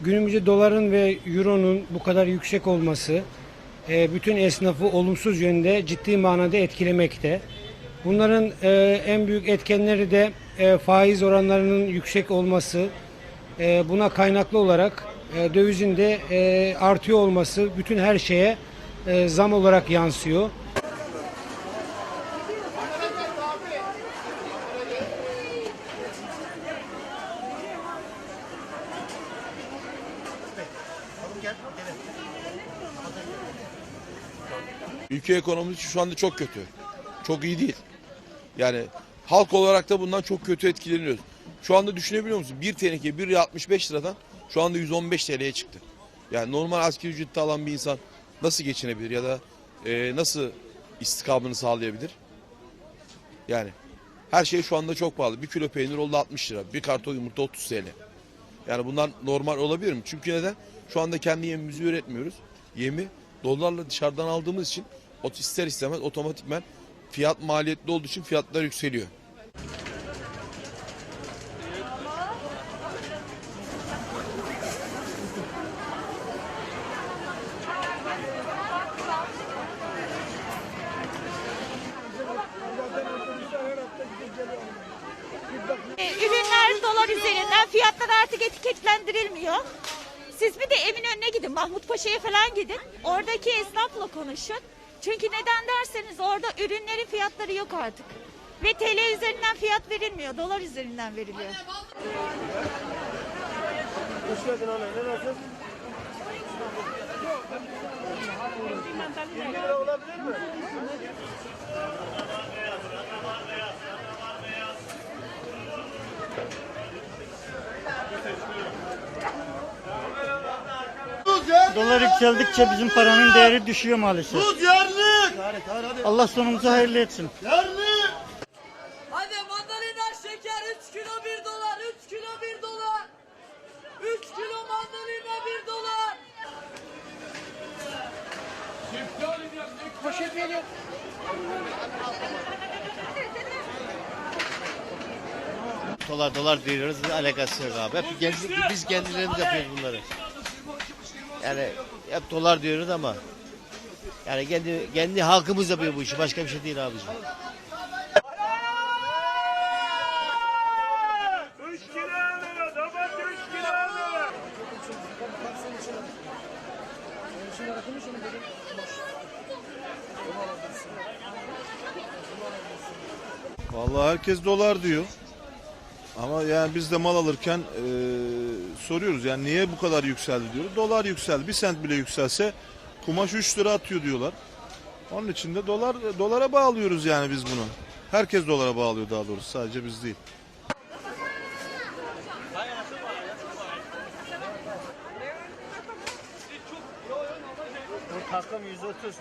günümüzde doların ve euronun bu kadar yüksek olması e, bütün esnafı olumsuz yönde ciddi manada etkilemekte. Bunların e, en büyük etkenleri de e, faiz oranlarının yüksek olması, buna kaynaklı olarak dövizin de artıyor olması bütün her şeye zam olarak yansıyor. Ülke ekonomisi şu anda çok kötü. Çok iyi değil. Yani halk olarak da bundan çok kötü etkileniyoruz. Şu anda düşünebiliyor musun? Bir teneke 1.65 liradan şu anda 115 TL'ye çıktı. Yani normal asgari ücrette alan bir insan nasıl geçinebilir ya da e, nasıl istikamını sağlayabilir? Yani her şey şu anda çok pahalı. Bir kilo peynir oldu 60 lira. Bir karton yumurta 30 TL. Yani bunlar normal olabilir mi? Çünkü neden? Şu anda kendi yemimizi üretmiyoruz. Yemi dolarla dışarıdan aldığımız için ister istemez otomatikmen fiyat maliyetli olduğu için fiyatlar yükseliyor. E, Ürünler dolar üzerinden fiyatlar artık etiketlendirilmiyor. Siz bir de Eminönü'ne gidin, Mahmut Paşa'ya falan gidin. Oradaki esnafla konuşun. Çünkü neden derseniz orada ürünlerin fiyatları yok artık. Ve TL üzerinden fiyat verilmiyor, dolar üzerinden veriliyor. Dolar yükseldikçe bizim paranın değeri düşüyor maalesef. Tuz yerli! Allah sonumuzu hayırlı etsin. Yerli! Hadi mandalina şeker 3 kilo 1 dolar 3 kilo 1 dolar 3 kilo mandalina 1 dolar Dolar dolar diyoruz alakası yok abi. Hep kendi, biz kendilerimiz yapıyoruz bunları. Yani hep dolar diyoruz ama yani kendi kendi halkımız yapıyor bu işi. Başka bir şey değil abicim. Vallahi herkes dolar diyor. Ama yani biz de mal alırken eee, soruyoruz yani niye bu kadar yükseldi diyoruz. Dolar yükseldi. Bir sent bile yükselse kumaş 3 lira atıyor diyorlar. Onun için de dolar dolara bağlıyoruz yani biz bunu. Herkes dolara bağlıyor daha doğrusu sadece biz değil. Takım 130.